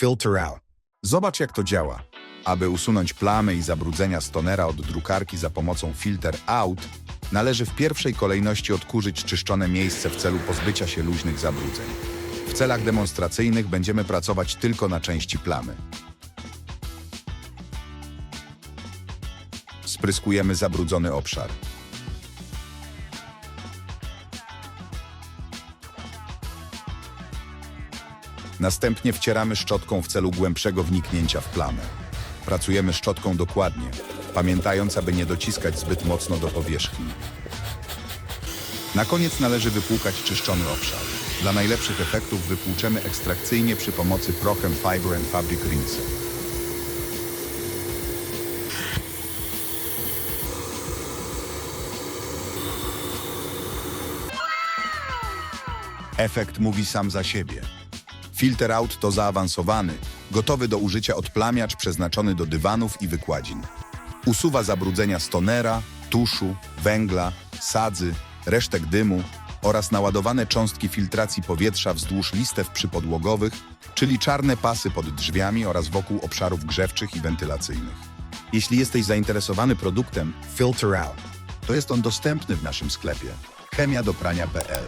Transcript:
Filter out. Zobacz jak to działa. Aby usunąć plamy i zabrudzenia stonera od drukarki za pomocą filter out, należy w pierwszej kolejności odkurzyć czyszczone miejsce w celu pozbycia się luźnych zabrudzeń. W celach demonstracyjnych będziemy pracować tylko na części plamy. Spryskujemy zabrudzony obszar. Następnie wcieramy szczotką w celu głębszego wniknięcia w plamę. Pracujemy szczotką dokładnie, pamiętając, aby nie dociskać zbyt mocno do powierzchni. Na koniec należy wypłukać czyszczony obszar. Dla najlepszych efektów wypłuczemy ekstrakcyjnie przy pomocy Prochem Fiber and Fabric Rinser. Efekt mówi sam za siebie. Filter Out to zaawansowany, gotowy do użycia odplamiacz przeznaczony do dywanów i wykładzin. Usuwa zabrudzenia stonera, tuszu, węgla, sadzy, resztek dymu oraz naładowane cząstki filtracji powietrza wzdłuż listew przypodłogowych, czyli czarne pasy pod drzwiami oraz wokół obszarów grzewczych i wentylacyjnych. Jeśli jesteś zainteresowany produktem, Filter out. to jest on dostępny w naszym sklepie chemiadoprania.pl.